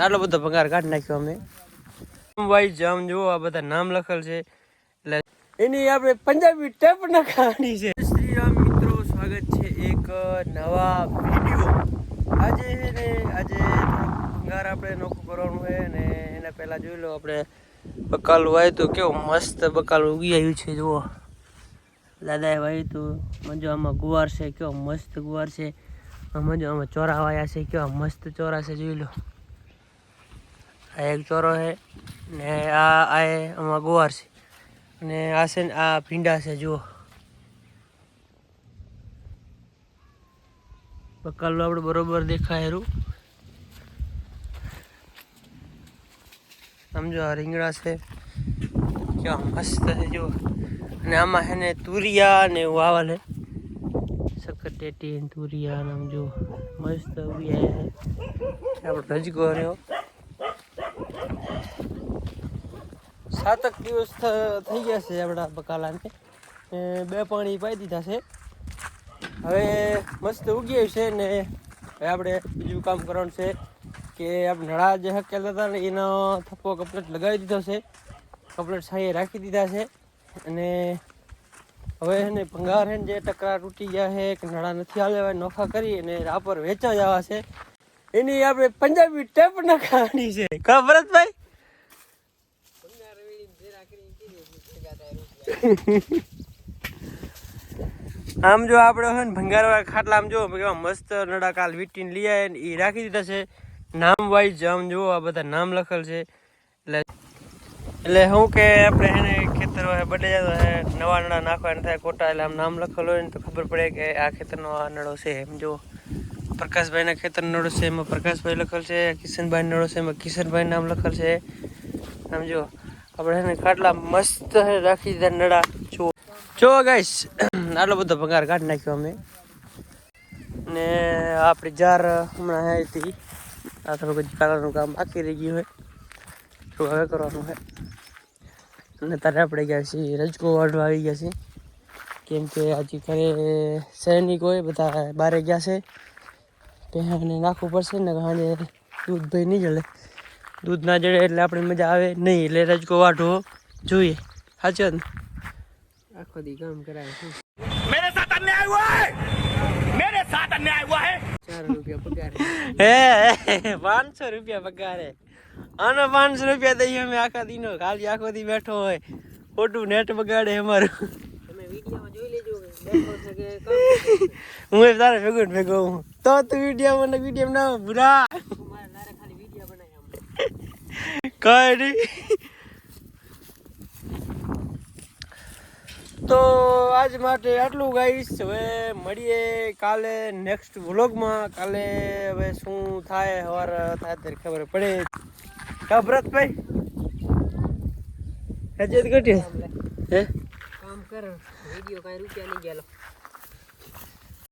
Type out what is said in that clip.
આટલો બધો પગાર કાઢી નાખ્યો અમે. ભાઈ જામ જુઓ, આ બધા નામ લખેલ છે. એટલે એની આપણે પંજાબી ટેપ નખાવાની છે. શ્રી રામ મિત્રો, સ્વાગત છે એક નવા વીડિયો આજે ને, આજે પગાર આપણે નોખું કરવાનું છે ને, એના પહેલા જોઈ લો આપણે બકાલું વાય તો કેવું મસ્ત બકાલું ઉગી આવ્યું છે, જુઓ. દાદાએ વાવ્યું હતું મજો આમાં ગુવાર છે, કેવો મસ્ત ગુવાર છે. મજો આમાં ચોરા વાયા છે, કેવા મસ્ત ચોરા છે, જોઈ લો. આ એક ચોરો છે ને આ આ આમાં ગુવાર છે. અને આ છે આ ભીંડા છે, જુઓ. બકાલું આપણે બરોબર દેખાય એરું સમજો આ રીંગણા છે, કેવા મસ્ત છે, જુઓ. અને આમાં છે ને તુરિયા ને એવું છે સકટેટી તુરિયા ને આમ જુઓ. મસ્ત ઉગી આવ્યા છે આપણે રજગો રહ્યો. સાતક દિવસ થઈ ગયા છે આપણા બકાલાને. બે પાણી પાઈ દીધા છે. હવે મસ્ત ઉગી છે ને હવે આપણે બીજું કામ કરવાનું છે કે આપણે નળા જે હકેલતા હતા ને એનો થપ્પો કપલેટ લગાવી દીધો છે. કપલેટ સાંયે રાખી દીધા છે. અને હવે એને ભંગાર હે જે ટકરા તૂટી ગયા છે કે નળા નથી હાલેવા નોખા કરી અને રાપર વેચવા જવા છે. એની આપણે પંજાબી ટેપ નખાવાની છે. કા ભરતભાઈ આમ જો આપણે હોય ને ભંગારવાળા ખાટલા આમ જો કેવા મસ્ત નડા કાલ વીટીને લઈ આવે ને એ રાખી દીધા છે. નામ વાઇઝ આમ જોવો આ બધા નામ લખેલ છે. એટલે એટલે શું કે આપણે એને ખેતર હોય બદલે હે, નવા નડા નાખવાના થાય કોટા એટલે આમ નામ લખેલ હોય ને તો ખબર પડે કે આ ખેતરનો આ નડો છે એમ જો. પ્રકાશભાઈના ખેતર નડો છે એમાં પ્રકાશભાઈ લખેલ છે કિશનભાઈ નડો છે એમાં કિશનભાઈ નામ લખેલ છે. આમ જો. આપણે એને ખાટલા મસ્ત રાખી દીધા નડા જો જો ગાઈસ આટલો બધો પગાર કાઢી નાખ્યો અમે. ને આપણી જાર હમણાં હે હતી. આ થોડુંક હજી કાલાનું કામ બાકી રહી ગયું હોય તો હવે કરવાનું છે. અને તારે આપણે ગયા છીએ, રજકો વાળવા આવી ગયા છીએ. કેમ કે હજી ઘરે સૈનિક હોય, બધા બારે ગયા છે. પહેલાને નાખવું પડશે ને સાંજે દૂધ ભાઈ નહીં જળે દૂધ ના જડે એટલે આપણે મજા આવે. નહીં એટલે રજકો વાઢો જોઈએ. સાચો ને? આખો દી કામ કરાય મેરે સાથ અન્યાય હુઆ હે મેરે સાથ અન્યાય હુઆ હે રૂપિયા પગાર આનો 500 રૂપિયા દઈએ અમે આખા દીનો. ખાલી આખો દી બેઠો હોય. ખોટું નેટ બગાડે અમારું. તમે વિડિયોમાં જોઈ હું તારે ભેગો ભેગો હું તો તું વિડિયો મને ના ભૂરા. કઈ નહીં તો આજ માટે આટલું ગાઈશ હવે મળીએ કાલે નેક્સ્ટ વ્લોગમાં કાલે હવે શું થાય હવાર થાય ત્યારે ખબર પડે. કા ભરતભાઈ? હજે ઘટ્યો હે? કામ કર. વિડિયો કાંઈ રૂપિયા નહીં ગયેલો.